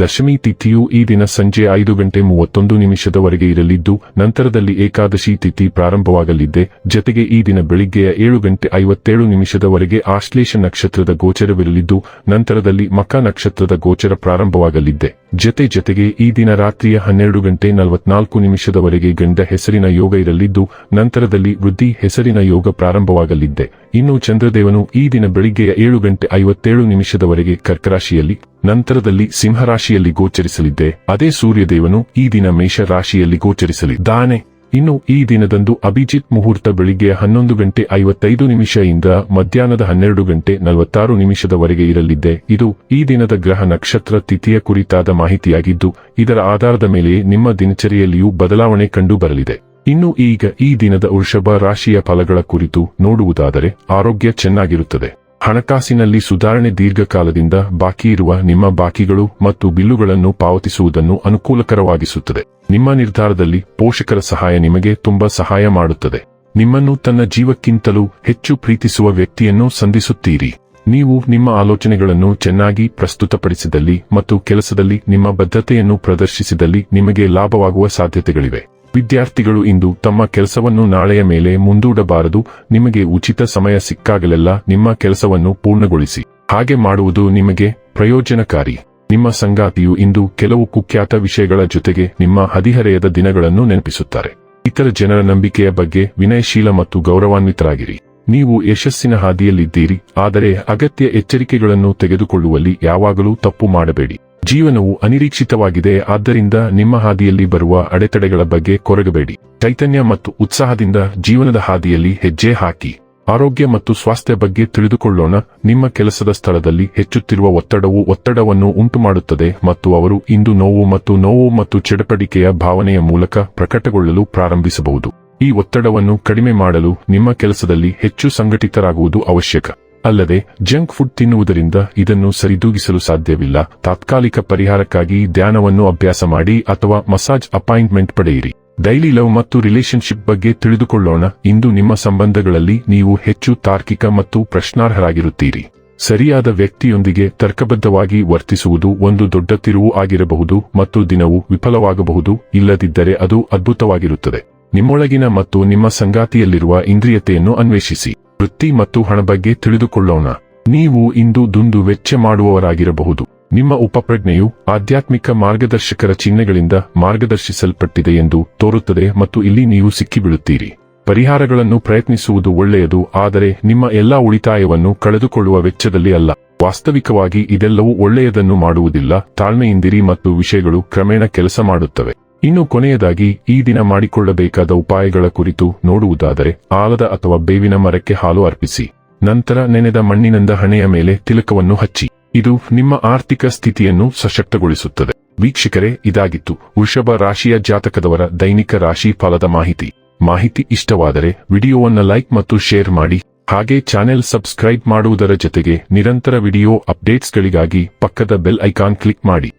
ದಶಮಿ ತಿಥಿಯು ಈ ದಿನ ಸಂಜೆ ಐದು ಗಂಟೆ ಮೂವತ್ತೊಂದು ನಿಮಿಷದವರೆಗೆ ಇರಲಿದ್ದು, ನಂತರದಲ್ಲಿ ಏಕಾದಶಿ ತಿಥಿ ಪ್ರಾರಂಭವಾಗಲಿದೆ. ಜತೆಗೆ ಈ ದಿನ ಬೆಳಿಗ್ಗೆಯ ಏಳು ಗಂಟೆ ಐವತ್ತೇಳು ನಿಮಿಷದವರೆಗೆ ಆಶ್ಲೇಷ ನಕ್ಷತ್ರದ ಗೋಚರವಿರಲಿದ್ದು, ನಂತರದಲ್ಲಿ ಮಕ ನಕ್ಷತ್ರದ ಗೋಚರ ಪ್ರಾರಂಭವಾಗಲಿದ್ದೆ ಜತೆ ಜತೆಗೆ ಈ ದಿನ ರಾತ್ರಿಯ ಹನ್ನೆರಡು ಗಂಟೆ ನಲವತ್ನಾಲ್ಕು ನಿಮಿಷದವರೆಗೆ ಗಂಡ ಹೆಸರಿನ ಯೋಗ ಇರಲಿದ್ದು, ನಂತರದಲ್ಲಿ ವೃದ್ಧಿ ಹೆಸರಿನ ಯೋಗ ಪ್ರಾರಂಭವಾಗಲಿದ್ದೆ. ಇನ್ನು ಚಂದ್ರದೇವನು ಈ ದಿನ ಬೆಳಿಗ್ಗೆಯ ಏಳು ಗಂಟೆ ಐವತ್ತೇಳು ನಿಮಿಷದವರೆಗೆ ಕರ್ಕರಾಶಿಯಲ್ಲಿ, ನಂತರದಲ್ಲಿ ಸಿಂಹರಾಶಿಯಲ್ಲಿ ಗೋಚರಿಸಲಿದ್ದೆ. ಅದೇ ಸೂರ್ಯದೇವನು ಈ ದಿನ ಮೇಷ ರಾಶಿಯಲ್ಲಿ ಗೋಚರಿಸಲಿದ್ದಾನೆ. ಇನ್ನು ಈ ದಿನದಂದು ಅಭಿಜಿತ್ ಮುಹೂರ್ತ ಬೆಳಿಗ್ಗೆ ಹನ್ನೊಂದು ಗಂಟೆ ಐವತ್ತೈದು ನಿಮಿಷದಿಂದ ಮಧ್ಯಾಹ್ನದ ಹನ್ನೆರಡು ಗಂಟೆ ನಲವತ್ತಾರು ನಿಮಿಷದವರೆಗೆ ಇರಲಿದ್ದೆ. ಇದು ಈ ದಿನದ ಗ್ರಹ ನಕ್ಷತ್ರ ತಿಥಿಯ ಕುರಿತಾದ ಮಾಹಿತಿಯಾಗಿದ್ದು, ಇದರ ಆಧಾರದ ಮೇಲೆ ನಿಮ್ಮ ದಿನಚರಿಯಲ್ಲಿಯೂ ಬದಲಾವಣೆ ಕಂಡು ಬರಲಿದೆ ಇನ್ನು ಈಗ ಈ ದಿನದ ವೃಷಭ ರಾಶಿಯ ಫಲಗಳ ಕುರಿತು ನೋಡುವುದಾದರೆ, ಆರೋಗ್ಯ ಚೆನ್ನಾಗಿರುತ್ತದೆ. ಹಣಕಾಸಿನಲ್ಲಿ ಸುಧಾರಣೆ ದೀರ್ಘಕಾಲದಿಂದ ಬಾಕಿ ಇರುವ ನಿಮ್ಮ ಬಾಕಿಗಳು ಮತ್ತು ಬಿಲ್ಲುಗಳನ್ನು ಪಾವತಿಸುವುದನ್ನು ಅನುಕೂಲಕರವಾಗಿಸುತ್ತದೆ. ನಿಮ್ಮ ನಿರ್ಧಾರದಲ್ಲಿ ಪೋಷಕರ ಸಹಾಯ ನಿಮಗೆ ತುಂಬಾ ಸಹಾಯ ಮಾಡುತ್ತದೆ. ನಿಮ್ಮನ್ನು ತನ್ನ ಜೀವಕ್ಕಿಂತಲೂ ಹೆಚ್ಚು ಪ್ರೀತಿಸುವ ವ್ಯಕ್ತಿಯನ್ನು ಸಂಧಿಸುತ್ತೀರಿ. ನೀವು ನಿಮ್ಮ ಆಲೋಚನೆಗಳನ್ನು ಚೆನ್ನಾಗಿ ಪ್ರಸ್ತುತಪಡಿಸಿದಲ್ಲಿ ಮತ್ತು ಕೆಲಸದಲ್ಲಿ ನಿಮ್ಮ ಬದ್ಧತೆಯನ್ನು ಪ್ರದರ್ಶಿಸಿದಲ್ಲಿ ನಿಮಗೆ ಲಾಭವಾಗುವ ಸಾಧ್ಯತೆಗಳಿವೆ. ವಿದ್ಯಾರ್ಥಿಗಳು ಇಂದು ತಮ್ಮ ಕೆಲಸವನ್ನು ನಾಳೆಯ ಮೇಲೆ ಮುಂದೂಡಬಾರದು. ನಿಮಗೆ ಉಚಿತ ಸಮಯ ಸಿಕ್ಕಾಗಲೆಲ್ಲ ನಿಮ್ಮ ಕೆಲಸವನ್ನು ಪೂರ್ಣಗೊಳಿಸಿ. ಹಾಗೆ ಮಾಡುವುದು ನಿಮಗೆ ಪ್ರಯೋಜನಕಾರಿ. ನಿಮ್ಮ ಸಂಗಾತಿಯು ಇಂದು ಕೆಲವು ಕುಖ್ಯಾತ ವಿಷಯಗಳ ಜೊತೆಗೆ ನಿಮ್ಮ ಹದಿಹರೆಯದ ದಿನಗಳನ್ನು ನೆನಪಿಸುತ್ತಾರೆ. ಇತರ ಜನರ ನಂಬಿಕೆಯ ಬಗ್ಗೆ ವಿನಯಶೀಲ ಮತ್ತು ಗೌರವಾನ್ವಿತರಾಗಿರಿ. ನೀವು ಯಶಸ್ಸಿನ ಹಾದಿಯಲ್ಲಿದ್ದೀರಿ, ಆದರೆ ಅಗತ್ಯ ಎಚ್ಚರಿಕೆಗಳನ್ನು ತೆಗೆದುಕೊಳ್ಳುವಲ್ಲಿ ಯಾವಾಗಲೂ ತಪ್ಪು ಮಾಡಬೇಡಿ. ಜೀವನವು ಅನಿರೀಕ್ಷಿತವಾಗಿದೆ, ಆದ್ದರಿಂದ ನಿಮ್ಮ ಹಾದಿಯಲ್ಲಿ ಬರುವ ಅಡೆತಡೆಗಳ ಬಗ್ಗೆ ಕೊರಗಬೇಡಿ. ಚೈತನ್ಯ ಮತ್ತು ಉತ್ಸಾಹದಿಂದ ಜೀವನದ ಹಾದಿಯಲ್ಲಿ ಹೆಜ್ಜೆ ಹಾಕಿ. ಆರೋಗ್ಯ ಮತ್ತು ಸ್ವಾಸ್ಥ್ಯ ಬಗ್ಗೆ ತಿಳಿದುಕೊಳ್ಳೋಣ. ನಿಮ್ಮ ಕೆಲಸದ ಸ್ಥಳದಲ್ಲಿ ಹೆಚ್ಚುತ್ತಿರುವ ಒತ್ತಡವು ಒತ್ತಡವನ್ನು ಉಂಟುಮಾಡುತ್ತದೆ ಮತ್ತು ಅವರು ಇಂದು ನೋವು ಮತ್ತು ನೋವು ಮತ್ತು ಚಡಪಡಿಕೆಯ ಭಾವನೆಯ ಮೂಲಕ ಪ್ರಕಟಗೊಳ್ಳಲು ಪ್ರಾರಂಭಿಸಬಹುದು. ಈ ಒತ್ತಡವನ್ನು ಕಡಿಮೆ ಮಾಡಲು ನಿಮ್ಮ ಕೆಲಸದಲ್ಲಿ ಹೆಚ್ಚು ಸಂಘಟಿತರಾಗುವುದು ಅವಶ್ಯಕ. ಅಲ್ಲದೆ, ಜಂಕ್ ಫುಡ್ ತಿನ್ನುವುದರಿಂದ ಇದನ್ನು ಸರಿದೂಗಿಸಲು ಸಾಧ್ಯವಿಲ್ಲ. ತಾತ್ಕಾಲಿಕ ಪರಿಹಾರಕ್ಕಾಗಿ ಧ್ಯಾನವನ್ನು ಅಭ್ಯಾಸ ಮಾಡಿ ಅಥವಾ ಮಸಾಜ್ ಅಪಾಯಿಂಟ್ಮೆಂಟ್ ಪಡೆಯಿರಿ. ಡೈಲಿ ಲವ್ ಮತ್ತು ರಿಲೇಶನ್ಶಿಪ್ ಬಗ್ಗೆ ತಿಳಿದುಕೊಳ್ಳೋಣ. ಇಂದು ನಿಮ್ಮ ಸಂಬಂಧಗಳಲ್ಲಿ ನೀವು ಹೆಚ್ಚು ತಾರ್ಕಿಕ ಮತ್ತು ಪ್ರಶ್ನಾರ್ಹರಾಗಿರುತ್ತೀರಿ. ಸರಿಯಾದ ವ್ಯಕ್ತಿಯೊಂದಿಗೆ ತರ್ಕಬದ್ಧವಾಗಿ ವರ್ತಿಸುವುದು ಒಂದು ದೊಡ್ಡ ತಿರುವು ಆಗಿರಬಹುದು ಮತ್ತು ದಿನವು ವಿಫಲವಾಗಬಹುದು. ಇಲ್ಲದಿದ್ದರೆ ಅದು ಅದ್ಭುತವಾಗಿರುತ್ತದೆ. ನಿಮ್ಮೊಳಗಿನ ಮತ್ತು ನಿಮ್ಮ ಸಂಗಾತಿಯಲ್ಲಿರುವ ಇಂದ್ರಿಯತೆಯನ್ನು ಅನ್ವೇಷಿಸಿ. ವೃತ್ತಿ ಮತ್ತು ಹಣ ಬಗ್ಗೆ ತಿಳಿದುಕೊಳ್ಳೋಣ. ನೀವು ಇಂದು ದುಂದು ವೆಚ್ಚ ಮಾಡುವವರಾಗಿರಬಹುದು. ನಿಮ್ಮ ಉಪಪ್ರಜ್ಞೆಯು ಆಧ್ಯಾತ್ಮಿಕ ಮಾರ್ಗದರ್ಶಕರ ಚಿಹ್ನೆಗಳಿಂದ ಮಾರ್ಗದರ್ಶಿಸಲ್ಪಟ್ಟಿದೆ ಎಂದು ತೋರುತ್ತದೆ ಮತ್ತು ಇಲ್ಲಿ ನೀವು ಸಿಕ್ಕಿಬಿಡುತ್ತೀರಿ ಪರಿಹಾರಗಳನ್ನು ಪ್ರಯತ್ನಿಸುವುದು ಒಳ್ಳೆಯದು, ಆದರೆ ನಿಮ್ಮ ಎಲ್ಲಾ ಉಳಿತಾಯವನ್ನು ಕಳೆದುಕೊಳ್ಳುವ ವೆಚ್ಚದಲ್ಲಿ ಅಲ್ಲ. ವಾಸ್ತವಿಕವಾಗಿ ಇದೆಲ್ಲವೂ ಒಳ್ಳೆಯದನ್ನು ಮಾಡುವುದಿಲ್ಲ, ತಾಳ್ಮೆಯಿಂದಿರಿ ಮತ್ತು ವಿಷಯಗಳು ಕ್ರಮೇಣ ಕೆಲಸ ಮಾಡುತ್ತವೆ. ಇನ್ನು ಕೊನೆಯದಾಗಿ ಈ ದಿನ ಮಾಡಿಕೊಳ್ಳಬೇಕಾದ ಉಪಾಯಗಳ ಕುರಿತು ನೋಡುವುದಾದರೆ ಆಲದ ಅಥವಾ ಬೇವಿನ ಮರಕ್ಕೆ ಹಾಲು ಅರ್ಪಿಸಿ. ನಂತರ ನೆನೆದ ಮಣ್ಣಿನಿಂದ ಹಣೆಯ ಮೇಲೆ ತಿಲಕವನ್ನು ಹಚ್ಚಿ. ಇದು ನಿಮ್ಮ ಆರ್ಥಿಕ ಸ್ಥಿತಿಯನ್ನು ಸಶಕ್ತಗೊಳಿಸುತ್ತದೆ. ವೀಕ್ಷಕರೇ, ಇದಾಗಿತ್ತು ವೃಷಭ ರಾಶಿಯ ಜಾತಕದವರ ದೈನಿಕ ರಾಶಿ ಫಲದ ಮಾಹಿತಿ. ಮಾಹಿತಿ ಇಷ್ಟವಾದರೆ ವಿಡಿಯೋವನ್ನು ಲೈಕ್ ಮತ್ತು ಶೇರ್ ಮಾಡಿ. ಹಾಗೆ ಚಾನೆಲ್ ಸಬ್ಸ್ಕ್ರೈಬ್ ಮಾಡುವುದರ ಜೊತೆಗೆ ನಿರಂತರ ವಿಡಿಯೋ ಅಪ್ಡೇಟ್ಸ್ಗಳಿಗಾಗಿ ಪಕ್ಕದ ಬೆಲ್ ಐಕಾನ್ ಕ್ಲಿಕ್ ಮಾಡಿ.